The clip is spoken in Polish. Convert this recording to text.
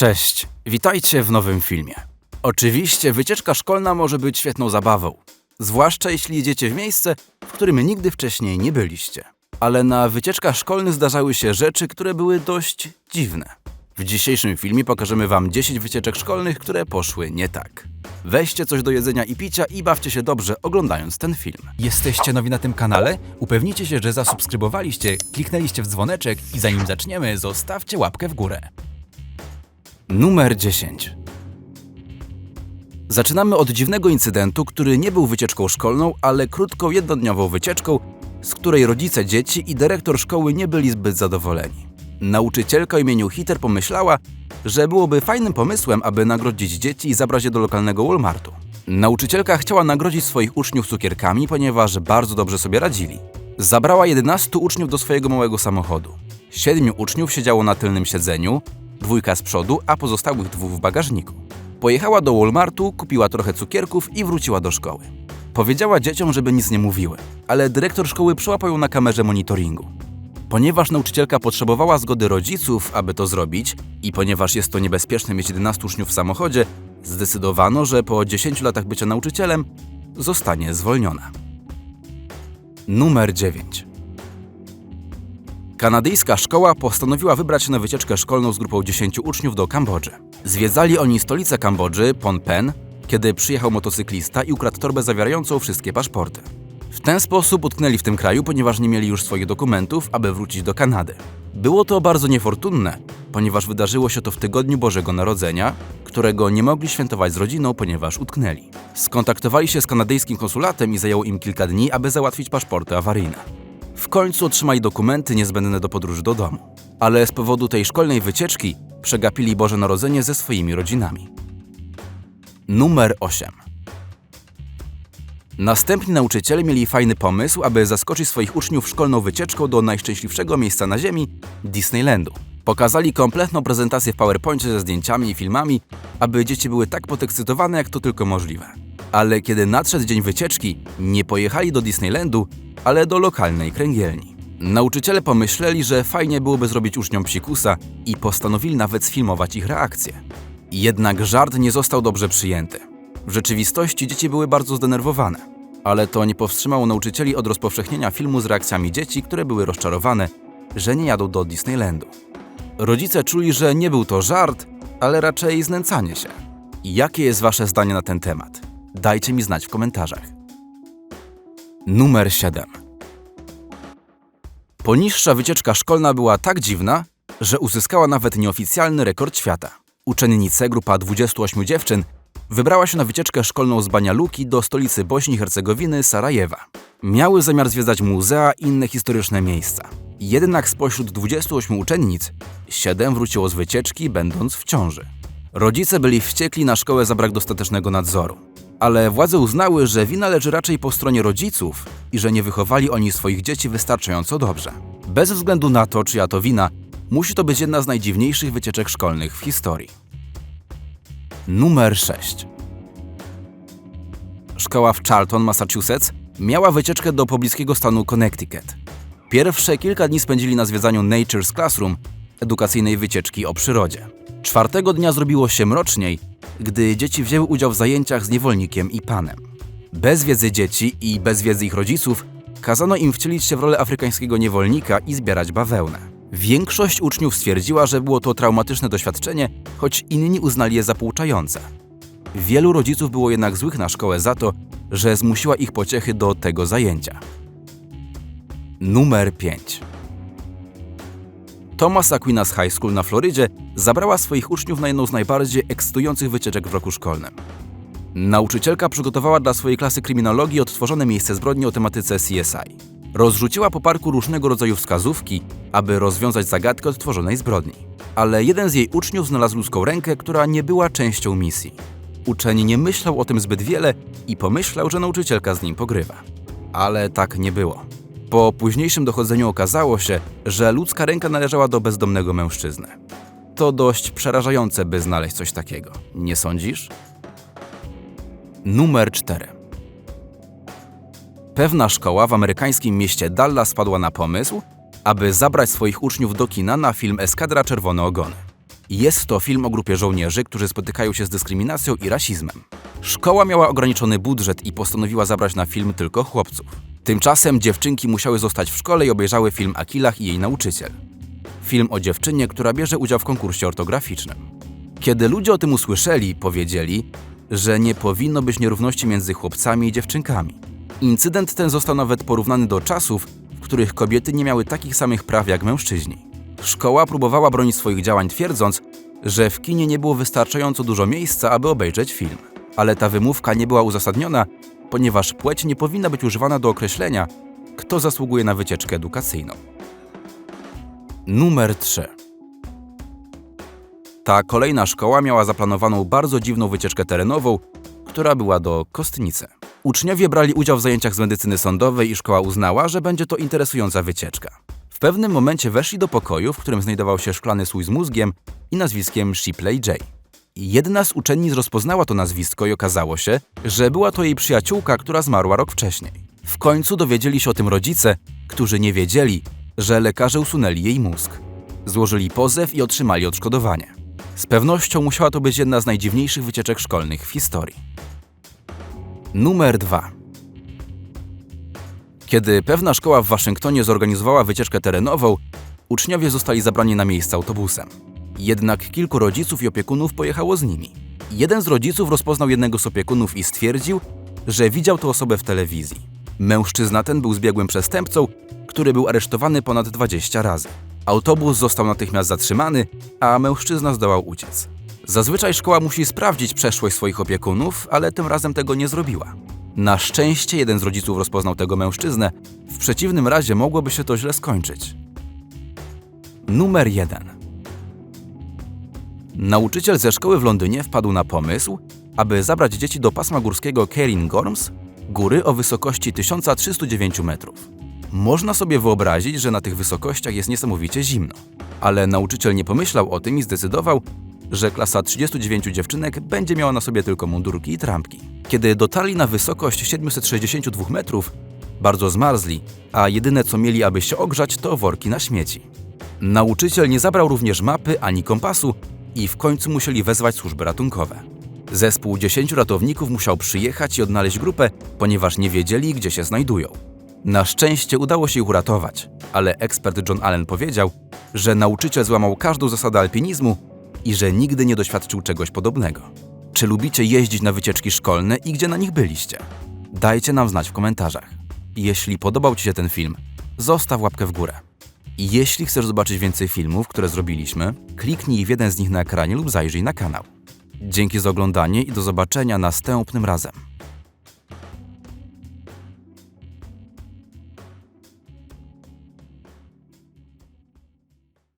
Cześć, witajcie w nowym filmie. Oczywiście wycieczka szkolna może być świetną zabawą, zwłaszcza jeśli jedziecie w miejsce, w którym nigdy wcześniej nie byliście. Ale na wycieczkach szkolnych zdarzały się rzeczy, które były dość dziwne. W dzisiejszym filmie pokażemy Wam 10 wycieczek szkolnych, które poszły nie tak. Weźcie coś do jedzenia i picia i bawcie się dobrze oglądając ten film. Jesteście nowi na tym kanale? Upewnijcie się, że zasubskrybowaliście, kliknęliście w dzwoneczek i zanim zaczniemy, zostawcie łapkę w górę. Numer 10. Zaczynamy od dziwnego incydentu, który nie był wycieczką szkolną, ale krótką jednodniową wycieczką, z której rodzice dzieci i dyrektor szkoły nie byli zbyt zadowoleni. Nauczycielka imieniu Hitter pomyślała, że byłoby fajnym pomysłem, aby nagrodzić dzieci i zabrać je do lokalnego Walmartu. Nauczycielka chciała nagrodzić swoich uczniów cukierkami, ponieważ bardzo dobrze sobie radzili. Zabrała 11 uczniów do swojego małego samochodu. Siedmiu uczniów siedziało na tylnym siedzeniu, dwójka z przodu, a pozostałych dwóch w bagażniku. Pojechała do Walmartu, kupiła trochę cukierków i wróciła do szkoły. Powiedziała dzieciom, żeby nic nie mówiły, ale dyrektor szkoły przyłapał ją na kamerze monitoringu. Ponieważ nauczycielka potrzebowała zgody rodziców, aby to zrobić, i ponieważ jest to niebezpieczne mieć 11 uczniów w samochodzie, zdecydowano, że po 10 latach bycia nauczycielem zostanie zwolniona. Numer 9. Kanadyjska szkoła postanowiła wybrać się na wycieczkę szkolną z grupą 10 uczniów do Kambodży. Zwiedzali oni stolicę Kambodży, Phnom Penh, kiedy przyjechał motocyklista i ukradł torbę zawierającą wszystkie paszporty. W ten sposób utknęli w tym kraju, ponieważ nie mieli już swoich dokumentów, aby wrócić do Kanady. Było to bardzo niefortunne, ponieważ wydarzyło się to w tygodniu Bożego Narodzenia, którego nie mogli świętować z rodziną, ponieważ utknęli. Skontaktowali się z kanadyjskim konsulatem i zajęło im kilka dni, aby załatwić paszporty awaryjne. W końcu otrzymali dokumenty niezbędne do podróży do domu. Ale z powodu tej szkolnej wycieczki przegapili Boże Narodzenie ze swoimi rodzinami. Numer 8. Następni nauczyciele mieli fajny pomysł, aby zaskoczyć swoich uczniów szkolną wycieczką do najszczęśliwszego miejsca na Ziemi Disneylandu. Pokazali kompletną prezentację w PowerPoincie ze zdjęciami i filmami, aby dzieci były tak podekscytowane, jak to tylko możliwe. Ale kiedy nadszedł dzień wycieczki, nie pojechali do Disneylandu, ale do lokalnej kręgielni. Nauczyciele pomyśleli, że fajnie byłoby zrobić uczniom psikusa i postanowili nawet sfilmować ich reakcje. Jednak żart nie został dobrze przyjęty. W rzeczywistości dzieci były bardzo zdenerwowane, ale to nie powstrzymało nauczycieli od rozpowszechnienia filmu z reakcjami dzieci, które były rozczarowane, że nie jadą do Disneylandu. Rodzice czuli, że nie był to żart, ale raczej znęcanie się. Jakie jest Wasze zdanie na ten temat? Dajcie mi znać w komentarzach. Numer 7. Poniższa wycieczka szkolna była tak dziwna, że uzyskała nawet nieoficjalny rekord świata. Uczennice, grupa 28 dziewczyn, wybrała się na wycieczkę szkolną z Bania Luki do stolicy Bośni i Hercegowiny, Sarajewa. Miały zamiar zwiedzać muzea i inne historyczne miejsca. Jednak spośród 28 uczennic, 7 wróciło z wycieczki, będąc w ciąży. Rodzice byli wściekli na szkołę za brak dostatecznego nadzoru. Ale władze uznały, że wina leży raczej po stronie rodziców i że nie wychowali oni swoich dzieci wystarczająco dobrze. Bez względu na to, czyja to wina, musi to być jedna z najdziwniejszych wycieczek szkolnych w historii. Numer 6. Szkoła w Charlton, Massachusetts miała wycieczkę do pobliskiego stanu Connecticut. Pierwsze kilka dni spędzili na zwiedzaniu Nature's Classroom, edukacyjnej wycieczki o przyrodzie. Czwartego dnia zrobiło się mroczniej, gdy dzieci wzięły udział w zajęciach z niewolnikiem i panem. Bez wiedzy dzieci i bez wiedzy ich rodziców kazano im wcielić się w rolę afrykańskiego niewolnika i zbierać bawełnę. Większość uczniów stwierdziła, że było to traumatyczne doświadczenie, choć inni uznali je za pouczające. Wielu rodziców było jednak złych na szkołę za to, że zmusiła ich pociechy do tego zajęcia. Numer 5. Thomas Aquinas High School na Florydzie zabrała swoich uczniów na jedną z najbardziej ekscytujących wycieczek w roku szkolnym. Nauczycielka przygotowała dla swojej klasy kryminologii odtworzone miejsce zbrodni o tematyce CSI. Rozrzuciła po parku różnego rodzaju wskazówki, aby rozwiązać zagadkę odtworzonej zbrodni. Ale jeden z jej uczniów znalazł ludzką rękę, która nie była częścią misji. Uczeń nie myślał o tym zbyt wiele i pomyślał, że nauczycielka z nim pogrywa. Ale tak nie było. Po późniejszym dochodzeniu okazało się, że ludzka ręka należała do bezdomnego mężczyzny. To dość przerażające, by znaleźć coś takiego. Nie sądzisz? Numer 4. Pewna szkoła w amerykańskim mieście Dallas spadła na pomysł, aby zabrać swoich uczniów do kina na film Eskadra Czerwone Ogony. Jest to film o grupie żołnierzy, którzy spotykają się z dyskryminacją i rasizmem. Szkoła miała ograniczony budżet i postanowiła zabrać na film tylko chłopców. Tymczasem dziewczynki musiały zostać w szkole i obejrzały film Akilach i jej nauczyciel. Film o dziewczynie, która bierze udział w konkursie ortograficznym. Kiedy ludzie o tym usłyszeli, powiedzieli, że nie powinno być nierówności między chłopcami i dziewczynkami. Incydent ten został nawet porównany do czasów, w których kobiety nie miały takich samych praw jak mężczyźni. Szkoła próbowała bronić swoich działań, twierdząc, że w kinie nie było wystarczająco dużo miejsca, aby obejrzeć film. Ale ta wymówka nie była uzasadniona, ponieważ płeć nie powinna być używana do określenia, kto zasługuje na wycieczkę edukacyjną. Numer 3. Ta kolejna szkoła miała zaplanowaną bardzo dziwną wycieczkę terenową, która była do Kostnicy. Uczniowie brali udział w zajęciach z medycyny sądowej i szkoła uznała, że będzie to interesująca wycieczka. W pewnym momencie weszli do pokoju, w którym znajdował się szklany słój z mózgiem i nazwiskiem Shipley J. Jedna z uczennic rozpoznała to nazwisko i okazało się, że była to jej przyjaciółka, która zmarła rok wcześniej. W końcu dowiedzieli się o tym rodzice, którzy nie wiedzieli, że lekarze usunęli jej mózg. Złożyli pozew i otrzymali odszkodowanie. Z pewnością musiała to być jedna z najdziwniejszych wycieczek szkolnych w historii. Numer 2. Kiedy pewna szkoła w Waszyngtonie zorganizowała wycieczkę terenową, uczniowie zostali zabrani na miejsce autobusem. Jednak kilku rodziców i opiekunów pojechało z nimi. Jeden z rodziców rozpoznał jednego z opiekunów i stwierdził, że widział tę osobę w telewizji. Mężczyzna ten był zbiegłym przestępcą, który był aresztowany ponad 20 razy. Autobus został natychmiast zatrzymany, a mężczyzna zdołał uciec. Zazwyczaj szkoła musi sprawdzić przeszłość swoich opiekunów, ale tym razem tego nie zrobiła. Na szczęście jeden z rodziców rozpoznał tego mężczyznę, w przeciwnym razie mogłoby się to źle skończyć. Numer 1. Nauczyciel ze szkoły w Londynie wpadł na pomysł, aby zabrać dzieci do pasma górskiego Kerin Gorms, góry o wysokości 1309 metrów. Można sobie wyobrazić, że na tych wysokościach jest niesamowicie zimno, ale nauczyciel nie pomyślał o tym i zdecydował, że klasa 39 dziewczynek będzie miała na sobie tylko mundurki i trampki. Kiedy dotarli na wysokość 762 metrów, bardzo zmarzli, a jedyne co mieli, aby się ogrzać, to worki na śmieci. Nauczyciel nie zabrał również mapy ani kompasu i w końcu musieli wezwać służby ratunkowe. Zespół 10 ratowników musiał przyjechać i odnaleźć grupę, ponieważ nie wiedzieli, gdzie się znajdują. Na szczęście udało się ich uratować, ale ekspert John Allen powiedział, że nauczyciel złamał każdą zasadę alpinizmu i że nigdy nie doświadczył czegoś podobnego. Czy lubicie jeździć na wycieczki szkolne i gdzie na nich byliście? Dajcie nam znać w komentarzach. Jeśli podobał Ci się ten film, zostaw łapkę w górę. Jeśli chcesz zobaczyć więcej filmów, które zrobiliśmy, kliknij w jeden z nich na ekranie lub zajrzyj na kanał. Dzięki za oglądanie i do zobaczenia następnym razem.